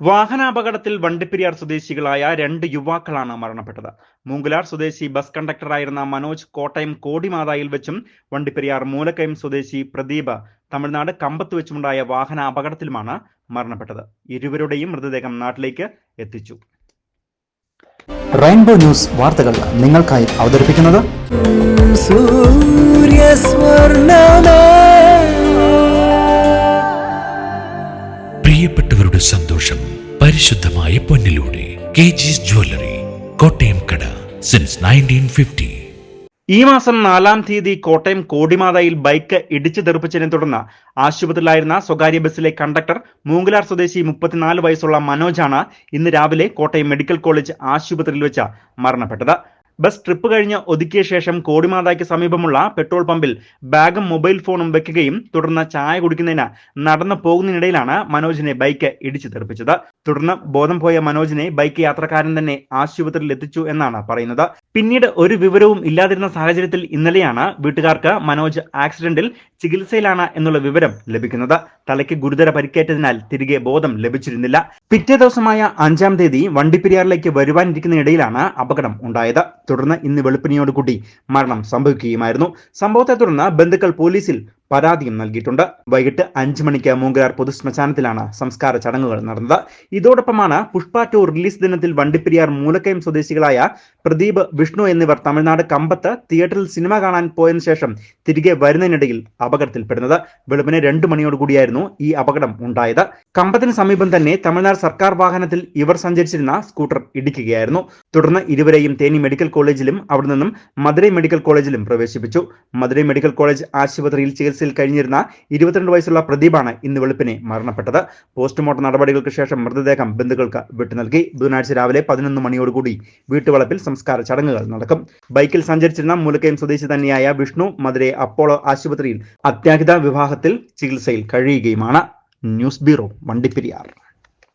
വാഹനാപകടത്തിൽ വണ്ടിപ്പെരിയാർ സ്വദേശികളായ രണ്ട് യുവാക്കളാണ് മരണപ്പെട്ടത്. മൂങ്കുലാർ സ്വദേശി ബസ് കണ്ടക്ടറായിരുന്ന മനോജ് കോട്ടയം കോടിമാതായിൽ വെച്ചും വണ്ടിപ്പെരിയാർ മൂലക്കയം സ്വദേശി പ്രദീപ് തമിഴ്നാട് കമ്പത്ത് വെച്ചുമുണ്ടായ വാഹന അപകടത്തിലുമാണ് മരണപ്പെട്ടത്. ഇരുവരുടെയും മൃതദേഹം നാട്ടിലേക്ക് എത്തിച്ചു. റെയിൻബോ ന്യൂസ് വാർത്തകൾ നിങ്ങൾക്കായി അവതരിപ്പിക്കുന്നത് സന്തോഷം പരിശുദ്ധമായ പൊന്നിലൂടെ. കെ ജിസ് ജ്വല്ലറി കോട്ടയം കട സിൻസ് നയന്റീൻ ഫിഫ്റ്റി ഈ മാസം നാലാം തീയതി കോട്ടയം കോടിമാതായിൽ ബൈക്ക് ഇടിച്ചു തെറിപ്പിച്ചതിനെ തുടർന്ന് ആശുപത്രിയിലായിരുന്ന സ്വകാര്യ ബസ്സിലെ കണ്ടക്ടർ മൂങ്കലാർ സ്വദേശി മുപ്പത്തിനാല് വയസ്സുള്ള മനോജാണ് ഇന്ന് രാവിലെ കോട്ടയം മെഡിക്കൽ കോളേജ് ആശുപത്രിയിൽ വെച്ച് മരണപ്പെട്ടത്. ബസ് ട്രിപ്പ് കഴിഞ്ഞ് ഒതുക്കിയ ശേഷം കോടിമാതായ്ക്ക് സമീപമുള്ള പെട്രോൾ പമ്പിൽ ബാഗും മൊബൈൽ ഫോണും വെക്കുകയും തുടർന്ന് ചായ കുടിക്കുന്നതിന് നടന്നു പോകുന്നതിനിടയിലാണ് മനോജിനെ ബൈക്ക് ഇടിച്ചു തെറിപ്പിച്ചത്. തുടർന്ന് ബോധം പോയ മനോജിനെ ബൈക്ക് യാത്രക്കാരൻ തന്നെ ആശുപത്രിയിൽ എത്തിച്ചു എന്നാണ് പറയുന്നത്. പിന്നീട് ഒരു വിവരവും ഇല്ലാതിരുന്ന സാഹചര്യത്തിൽ ഇന്നലെയാണ് വീട്ടുകാർക്ക് മനോജ് ആക്സിഡന്റിൽ ചികിത്സയിലാണ് എന്നുള്ള വിവരം ലഭിക്കുന്നത്. തലയ്ക്ക് ഗുരുതര പരിക്കേറ്റതിനാൽ തിരികെ ബോധം ലഭിച്ചിരുന്നില്ല. പിറ്റേ ദിവസമായ അഞ്ചാം തീയതി വണ്ടിപ്പെരിയാറിലേക്ക് വരുവാനിരിക്കുന്ന ഇടയിലാണ് അപകടം ഉണ്ടായത്. തുടർന്ന് ഇന്ന് വെളുപ്പിനെയോടുകൂടി മരണം സംഭവിക്കുകയുമായിരുന്നു. സംഭവത്തെ തുടർന്ന് ബന്ധുക്കൾ പോലീസിൽ പരാതിയും നൽകിയിട്ടുണ്ട്. വൈകിട്ട് അഞ്ചു മണിക്ക് മൂങ്കരാർ പൊതുശ്മശാനത്തിലാണ് സംസ്കാര ചടങ്ങുകൾ നടന്നത്. ഇതോടൊപ്പമാണ് പുഷ്പ ടു റിലീസ് ദിനത്തിൽ വണ്ടിപ്പെരിയാർ മൂലക്കയം സ്വദേശികളായ പ്രദീപ് വിഷ്ണു എന്നിവർ തമിഴ്നാട് കമ്പത്ത് തിയേറ്ററിൽ സിനിമ കാണാൻ പോയതിനു ശേഷം തിരികെ വരുന്നതിനിടയിൽ അപകടത്തിൽപ്പെടുന്നത്. വെളുപ്പിന് രണ്ടു മണിയോടുകൂടിയായിരുന്നു ഈ അപകടം ഉണ്ടായത്. കമ്പത്തിന് സമീപം തന്നെ തമിഴ്നാട് സർക്കാർ വാഹനത്തിൽ ഇവർ സഞ്ചരിച്ചിരുന്ന സ്കൂട്ടർ ഇടിക്കുകയായിരുന്നു. തുടർന്ന് ഇരുവരെയും തേനി മെഡിക്കൽ കോളേജിലും അവിടെ നിന്നും മധുരൈ മെഡിക്കൽ കോളേജിലും പ്രവേശിപ്പിച്ചു. മധുരൈ മെഡിക്കൽ കോളേജ് ആശുപത്രിയിൽ ചികിത്സയിൽ കഴിഞ്ഞിരുന്ന ഇരുപത്തിരണ്ട് വയസ്സുള്ള പ്രദീപാണ് ഇന്ന് വെളുപ്പിനെ മരണപ്പെട്ടത്. പോസ്റ്റ്മോർട്ടം നടപടികൾക്ക് ശേഷം മൃതദേഹം ബന്ധുക്കൾക്ക് വിട്ടു നൽകി. ബുധനാഴ്ച രാവിലെ പതിനൊന്ന് മണിയോടുകൂടി വീട്ടുവളപ്പിൽ സംസ്കാര ചടങ്ങുകൾ നടക്കും. ബൈക്കിൽ സഞ്ചരിച്ചിരുന്ന മൂലക്കയം സ്വദേശി തന്നെയായ വിഷ്ണു മധുരെ അപ്പോളോ ആശുപത്രിയിൽ അത്യാഹിത വിവാഹത്തിൽ ചികിത്സയിൽ കഴിയുകയുമാണ്. News bureau Vandiperiyar.